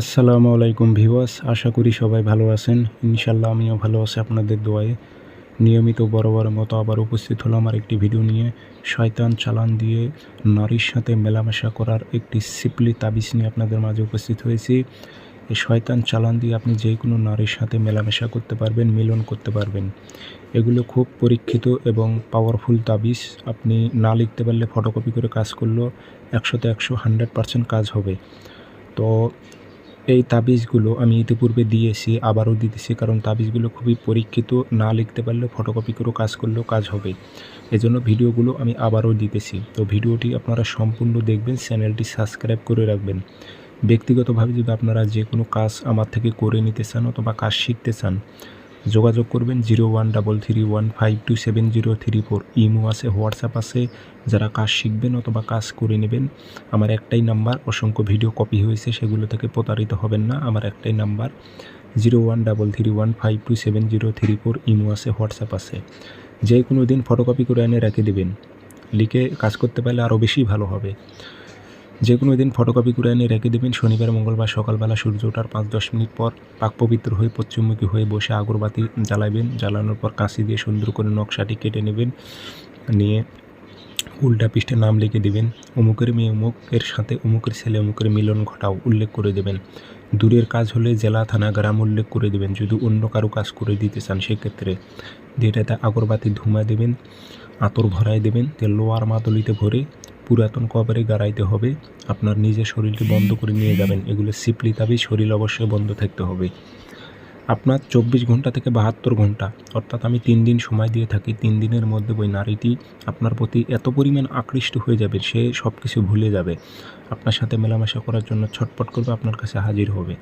আসসালামু আলাইকুম ভিওয়াস আশা করি সবাই ভালো আছেন। ইনশাল্লাহ আমিও ভালো আছি আপনাদের দোয়ায়। নিয়মিত বড় মতো আবার উপস্থিত হলাম আর একটি ভিডিও নিয়ে। শয়তান চালান দিয়ে নারীর সাথে মেলামেশা করার একটি সিপলি তাবিজ নিয়ে আপনাদের মাঝে উপস্থিত হয়েছি। এই শয়তান চালান দিয়ে আপনি যে কোনো নারীর সাথে মেলামেশা করতে পারবেন, মিলন করতে পারবেন। এগুলো খুব পরীক্ষিত এবং পাওয়ারফুল তাবিজ। আপনি না লিখতে পারলে ফটোকপি করে কাজ করলেও একশোতে একশো হান্ড্রেড পার্সেন্ট কাজ হবে। তো এই তাবিজগুলো আমি ইতিপূর্বে দিয়েছি, আবারও দিতেছি কারণ তাবিজগুলো খুবই পরীক্ষিত, না লিখতে পারলে ফটোকপি করেও কাজ করলেও কাজ হবে। এজন্য ভিডিওগুলো আমি আবারও দিতেছি। তো ভিডিওটি আপনারা সম্পূর্ণ দেখবেন, চ্যানেলটি সাবস্ক্রাইব করে রাখবেন। ব্যক্তিগতভাবে যদি আপনারা যে কোনো কাজ আমার থেকে করে নিতে চান অথবা কাজ শিখতে চান যোগাযোগ করবেন zero one double three one five two seven zero three four. Imo আছে, হোয়াটসঅ্যাপ আছে। যারা কাজ শিখবেন অথবা কাজ করে নেবেন, আমার একটাই নাম্বার, অসংখ্য ভিডিও কপি হয়েছে, সেগুলো থেকে প্রতারিত হবেন না, আমার একটাই number. Zero one double three one five two seven zero three four, Imo আছে, হোয়াটসঅ্যাপ আছে। যে কোনো দিন ফটোকপি করে এনে রেখে দেবেন। লিখে কাজ করতে পারলে আরও বেশি ভালো হবে। যে কোনো দিন ফটোকপি করে এনে রেখে দেবেন। শনিবার, মঙ্গলবার সকালবেলা সূর্য ওঠার পাঁচ দশ মিনিট পর পাক পবিত্র হয়ে পশ্চিমমুখী হয়ে বসে আগরবাতি জ্বালাবেন। জ্বালানোর পর কাঁচি দিয়ে সুন্দর করে নকশাটি কেটে নেবেন। নিয়ে উল্টা পৃষ্ঠে নাম লিখে দেবেন। অমুকের মেয়ে অমুকের সাথে অমুকের ছেলে অমুকের মিলন ঘটাও উল্লেখ করে দেবেন। দূরের কাজ হলে জেলা, থানা, গ্রাম উল্লেখ করে দেবেন। যদি অন্য কারও কাজ করে দিতে চান সেক্ষেত্রে দিয়ে এটাতে আগরবাতি ধুমা দেবেন, আতর ভরাই দেবেন, তেল লোয়ার মাদলিতে ভরে পুরাতন কবরে গাড়াইতে হবে। আপনার নিজের শরীরকে বন্ধ করে নিয়ে যাবেন। এগুলো সিপলি তাবি শরীর অবশ্যই বন্ধ থাকতে হবে। আপনার চব্বিশ ঘণ্টা থেকে বাহাত্তর ঘণ্টা, অর্থাৎ আমি তিন দিন সময় দিয়ে থাকি, তিন দিনের মধ্যে ওই নারীটি আপনার প্রতি এত পরিমাণ আকৃষ্ট হয়ে যাবে, সে সব কিছু ভুলে যাবে। আপনার সাথে মেলামেশা করার জন্য ছটপট করবে, আপনার কাছে হাজির হবে।